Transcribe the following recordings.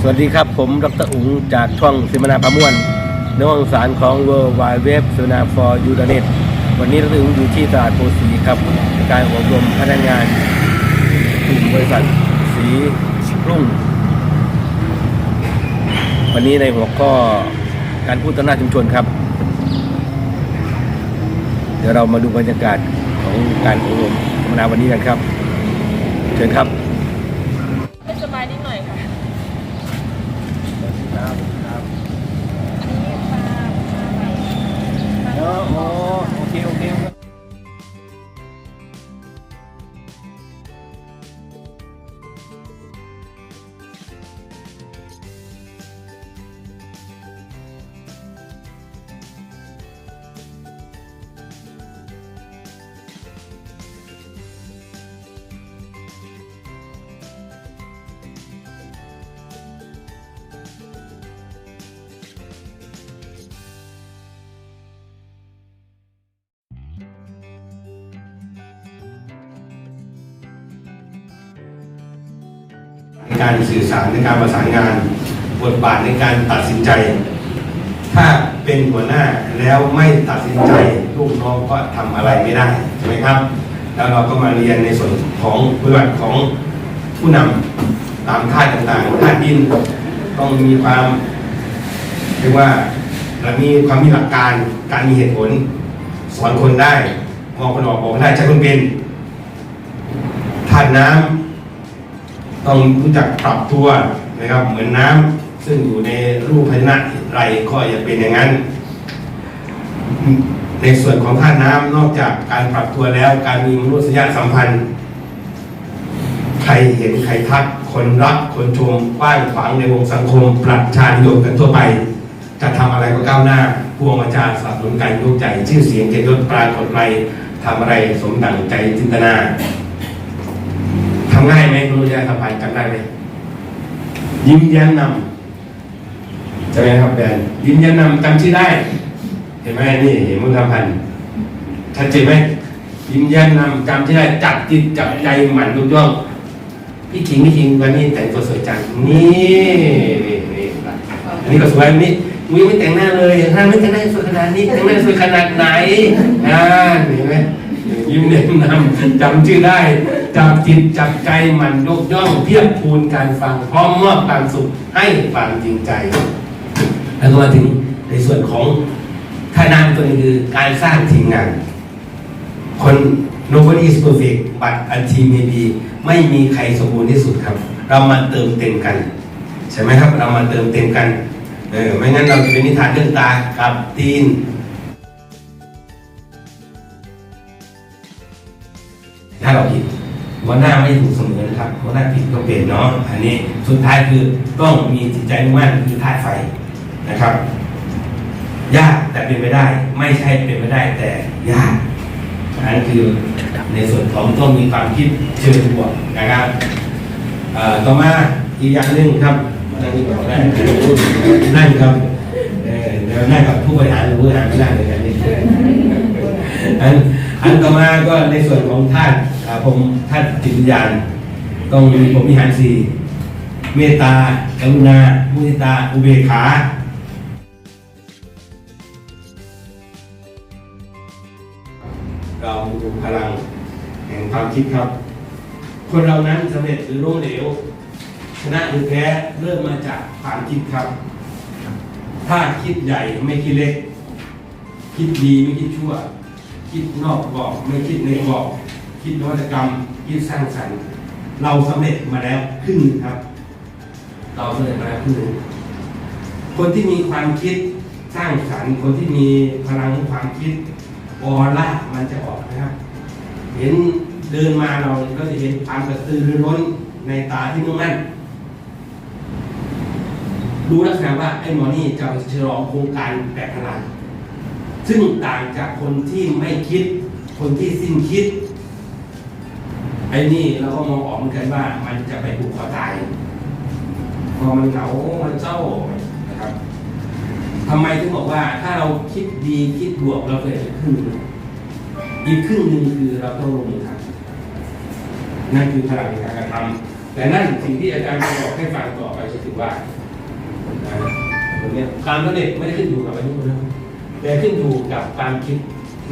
สวัสดีครับผมดรอุ๋งจากช่องสิมนาพามวนในห้องสารของ w w w สิมนา for u n e t วันนี้ดรอุ๋งอยู่ที่ตลาดโพสีครับในการอบรมพนักงานกลุ่มบริษัทสีรุ่ง วันนี้ในหัวข้อการพูดต่อหน้าชุมชนครับ เดี๋ยวเรามาดูบรรยากาศของการอบรมสัมมนาวันนี้กันครับ เชิญครับ การสื่อสารในการประสานงาน บทบาทในการตัดสินใจ ถ้าเป็นหัวหน้าแล้วไม่ตัดสินใจลูกน้องก็ทำอะไรไม่ได้ใช่ไหมครับ แล้วเราก็มาเรียนในส่วนของปฏิบัติของผู้นำตามท่าต่างๆท่าดินต้องมีความเรียกว่าเรามีความมีหลักการการมีเหตุผลสอนคนได้มองคนออกบอกได้ใช้คนเป็นธาตุน้ำ ต้องรู้จักปรับตัวนะครับเหมือนน้ำซึ่งอยู่ในรูปภาชนะไรก็อย่าเป็นอย่างนั้น ในส่วนของธาน้ำนอกจากการปรับตัวแล้ว การมีมนุษยสัมพันธ์ ใครเห็นใครทัก คนรักคนชมกว้างขวางในวงสังคม ปรับชานิยมกันทั่วไป จะทำอะไรก็ก้าวหน้าพวงมาจารย์สนับสนุนการยกใจ ชื่อเสียงเกียรติยศปรากฏไปทำอะไรสมดังใจจินตนาำง่ายไหมคุณรู้จักทำไปจำได้ไหมยิ้มแย้มนำใช่ไหมครับแบรนด์ยิ้มแย้มนำจำชื่อได้ เห็นไหมนี่เห็นมุนทำพันธ์ชัดเจนไหมยิ้มแย้มนำจำชื่อได้จับจิตจับใจหมั่นทุกย่องพี่คิงพี่คิงวันนี้แต่งตัวสวยจังนี่นี่นี่อันนี้ก็สวยอันนี้มึงยังไม่แต่งหน้าเลยหน้าไม่แต่งหน้าสวยขนาดนี้แต่งหน้าสวยขนาดไหนอ่าเห็นไหม ยิ้มแนะนำจำชื่อได้จับจิตจับใจมันยกย่องเทียบทูนการฟังพร้อมมอบความสุขให้ความจริงใจ แล้วก็มาถึงในส่วนของท่านามตัวนี้คือการสร้างทีมงาน คน nobody is perfect but a team may be ไม่มีใครสมบูรณ์ที่สุดครับ เรามาเติมเต็มกัน ใช่ไหมครับ เรามาเติมเต็มกันเออไม่งั้นเราจะเป็นนิทานเรื่องตากับตีน ถ้าเราผิดหัวหน้าไม่ถูกเสมอนะครับหัวหน้าผิดก็เปลี่ยนเนาะอันนี้สุดท้ายคือต้องมีจิตใจมุ่งมั่นคือธาตุไฟนะครับยากแต่เป็นไปได้ ไม่ใช่เป็นไปได้แต่ยากอันนั้นคือในส่วนของต้องมีความคิดเชิงบวกนะครับต่อมาอีกอย่างหนึ่งครับนั่งนี่ก่อนได้นั่งครับเอ่อเดี๋ยวนั่งกับผู้บริหารหรือผู้บริหารไม่นั่งเลยกันนี่อันอันต่อมาก็ในส่วนของธาตุอ่า ผมธาตุจิตวิญญาณต้องมีผมวิหารสี่เมตตากรุณามุทิตา อุเบกขาเราดูพลังแห่งความคิดครับ คนเรานั้นสำเร็จหรือล้มเหลว ชนะหรือแพ้เริ่มมาจากความคิดครับ ถ้าคิดใหญ่ไม่คิดเล็ก คิดดีไม่คิดชั่ว คิดนอกกรอบไม่คิดในกรอบ คิดนวัตกรรม คิดสร้างสรรค์ เราสำเร็จมาแล้วครึ่งนึงครับ เราสำเร็จมาแล้วครึ่งนึงคนที่มีความคิดสร้างสรรค์ คนที่มีพลังของความคิดออร่ามันจะออกนะครับ เห็นเดินมาเราก็จะเห็นความกระตือรือร้นในตาที่มุ่งมั่นดูลักษณะว่าไอ้หมอนี่จะฉลองโครงการแปดพลังซึ่งต่างจากคนที่ไม่คิด คนที่สิ้นคิด ไอ้นี่เราก็มองออกเหมือนกันว่ามันจะไปผูกคอตาย พอมันเหงา มันเศร้านะครับทำไมถึงบอกว่าถ้าเราคิดดีคิดบวกเราเลยครึ่งหนึ่งอีกครึ่งหนึ่งคือเราต้องลงมือทำนั่นคือพลังในการกระทำแต่นั่นสิ่งที่อาจารย์จะบอกให้ฟังต่อไปก็คือว่าตรงนี้ความสำเร็จไม่ได้ขึ้นอยู่กับอายุนะแต่ขึ้นอยู่กับความคิด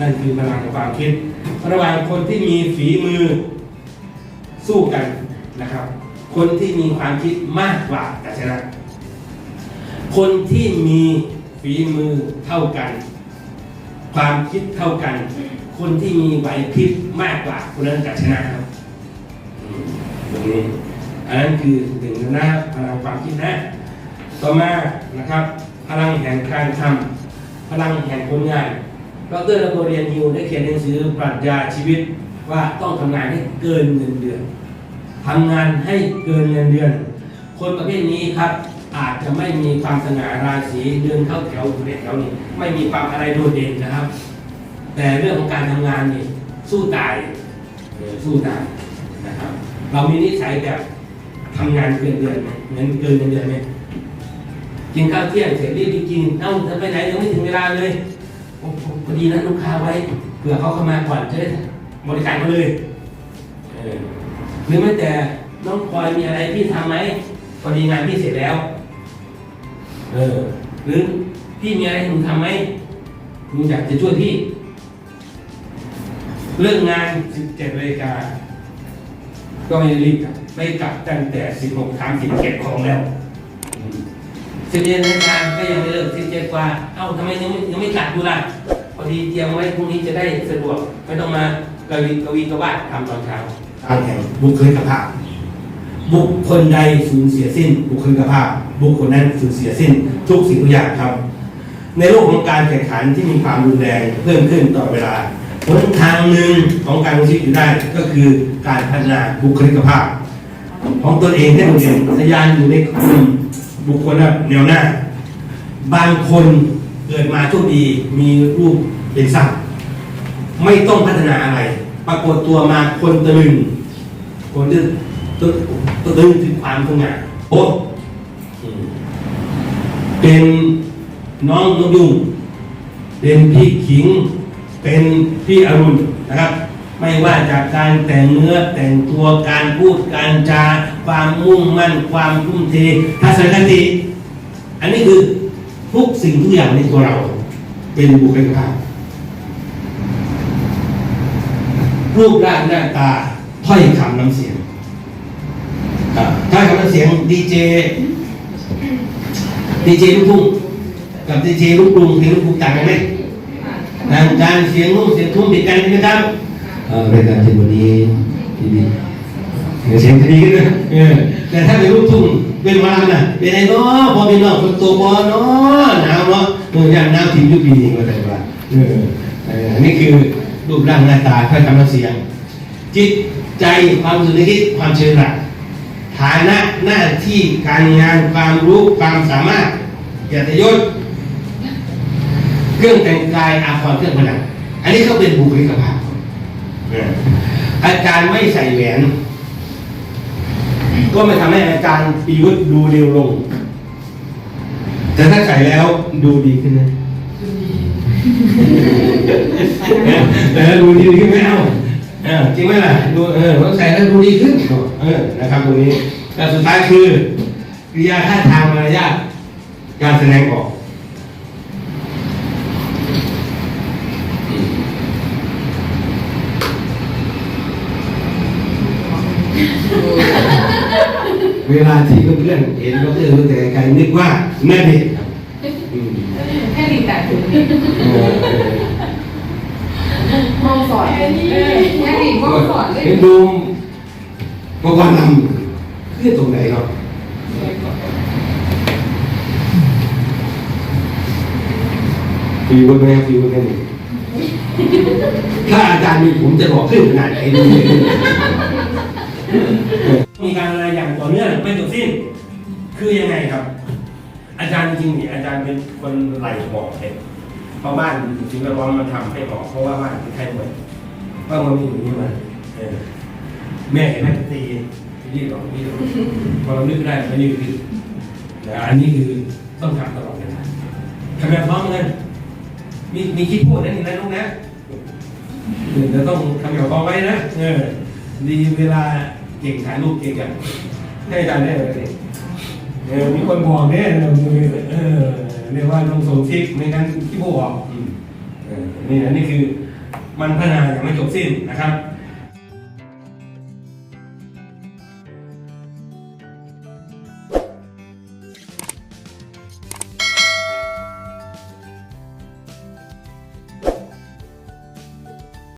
นั่นคือพลังของความคิด ระหว่างคนที่มีฝีมือ สู้กันนะครับ คนที่มีความคิดมากกว่าจะชนะ คนที่มีฝีมือเท่ากัน ความคิดเท่ากัน คนที่มีไหวพริบมากกว่าคนนั้นจะชนะครับตรงนี้อันนั้นคือหนึ่งนะพลังความคิดนะ ต่อมานะครับ พลังแห่งการทำพลังแห่งผลงานดรลโบเรียนฮิวได้เขียนหนังสือปรัชญาชีวิต ว่าต้องทำงานให้เกินเงินเดือนทำงานให้เกินเงินเดือน คนประเภทนี้ครับ อาจจะไม่มีความสง่าราศีเดินเข้าแถวอยู่ในแถวนี้ไม่มีความอะไรโดดเด่นนะครับ แต่เรื่องของการทำงานนี่สู้ตายสู้ตายนะครับ เรามีนิสัยแบบทำงานเกินเดือนไหมเงินเกินเงินเดือนไหมกินข้าวเที่ยงเสร็จรีบไปกินเอ้าจะไปไหนยังไม่ถึงเวลาเลยพอดีนัดลูกค้าไว้เผื่อเขาเข้ามาก่อนจะได้ บริการเขาเลยหรือแม้แต่น้องพลอยมีอะไรที่ทำไหมพอดีงานพี่เสร็จแล้ว เออ หรือพี่มีอะไรให้หนูทำไหมหนูอยากจะช่วยพี่เรื่องงาน 17นาฬิกาก็ไม่รีบกลับไม่กลับตั้งแต่ 16ทำสิบเก็บของแล้วสิบเจ็ดนาฬิกาก็ยังไม่เลิกสิบเจ็ดกว่า เอ้าทำไมยังไม่ยังไม่กลับดูล่ะ พอดีเตรียมไว้พรุ่งนี้จะได้สะดวกไม่ต้องมา กวีกวีกวาดทำตอนเช้าทางแห่งบุคลิกภาพ บุคคลใดสูญเสียสิ้น บุคลิกภาพ บุคคลนั้นสูญเสียสิ้น ทุกสิ่งทุกอย่างครับ ในโลกของการแข่งขันที่มีความรุนแรงเพิ่มขึ้นต่อเวลาหนทางหนึ่งของการมีชีวิตอยู่ได้ก็คือการพัฒนาบุคลิกภาพ ของตนเองให้โดดเด่นทยานอยู่ในกลุ่มบุคคลแบบแนวหน้า บางคนเกิดมาโชคดีมีรูปเป็นสัตว์ไม่ต้องพัฒนาอะไร ปรากฏตัวมาคนตะลึงคนที่ตะตะลึงถึงความสง่าโอ้เป็นน้องนกยุงเป็นพี่ขิง เป็นพี่อรุณนะครับ ไม่ว่าจากการแต่งเนื้อแต่งตัวการพูดการจา ความมุ่งมั่น ความทุ่มเททัศนคติ อันนี้คือทุกสิ่งทุกอย่างในตัวเรา เป็นบุคลิกภาพ รูปร่างหน้าตาถ้อยคำน้ำเสียงอ่าถ้อยคำน้ำเสียงดีเจดีเจลูกทุ่งกับดีเจลูกกรุงเพลงลูกกรุงต่างกันไหมต่างการเสียงนุ่มเสียงทุ่มติดกันใช่ไหมครับเอ่อรายการที่วันนี้ดีดีเสียงดีขึ้นนะเออแต่ถ้าเป็นลูกทุ่งเป็นมาน่ะเป็นไงเนาะพอเป็นน้องคนโตบอเนาะหนาวเนาะเอออย่างหนาวทิ้งยุคปีนี้ก็ได้ว่าเออเอออันนี้คือ รูปร่างหน้าตาถ้อยคำน้ำเสียง จิตใจความสึกนึกคิดความเชื่อหลักฐานะหน้าที่การงานความรู้ความสามารถเกียรติยศเครื่องแต่งกายอาภรณ์เครื่องประดับอันนี้ก็เป็นบุคลิกภาพอาจารย์ไม่ใส่แหวน ก็ไม่ทำให้อาจารย์ปีวุฒิดูเร็วลง แต่ถ้าใส่แล้วดูดีขึ้นนะ แต่ดูดีขึ้นไหมเอาจริงไหมล่ะดูเออต้องใส่แล้วดูดีขึ้นเออนะครับตรงนี้แต่สุดท้ายคือกริยาท่าทางมารยาทการแสดงออกเวลาที่เพื่อนเห็นก็เพื่อนแต่ไกลนึกว่าแม่เด็กครับอืม แค่ดีแต่ถึง เออเออ มองสอนเป็นเออแค่ดีมองสอนเลยเห็นดูกกนำคือตรงไหนเนาะฟีวแม่ฟีวแค่นี้ถ้าอาจารย์มีผมจะบอกขึ้นขนาดไหนดูนี่มีการอะไรอย่างต่อเนื่องไม่จบสิ้น คือยังไงครับ อาจารย์จริงๆนี่อาจารย์เป็นคนไหลหอกเลย เพราะบ้านจริงๆแล้วว่ามันทำให้หอกเพราะว่าบ้านเป็นใครหมดว่ามันมีอย่างนี้มาเออแม่เห็นแม่ตีนี่หรอกนี่หรอกพอเรานึกได้ไม่นี่คือแต่อันนี้คือต้องทำตลอดเวลาทำแบบพร้อมกันมีมีคิดพูดนั่นนี่นะลูกนะเดี๋ยวต้องทำแบบพร้อมไว้นะเออดีเวลาเก่งถ่ายรูปเก่งกันให้อาจารย์ได้เลยสิเออมีคนบอกเนี่ยเออ เรียกว่าลงส่งทิกไม่งั้นที่พูดออกนี่อันนี้คือมันพัฒนายังไม่จบสิ้นนะครับ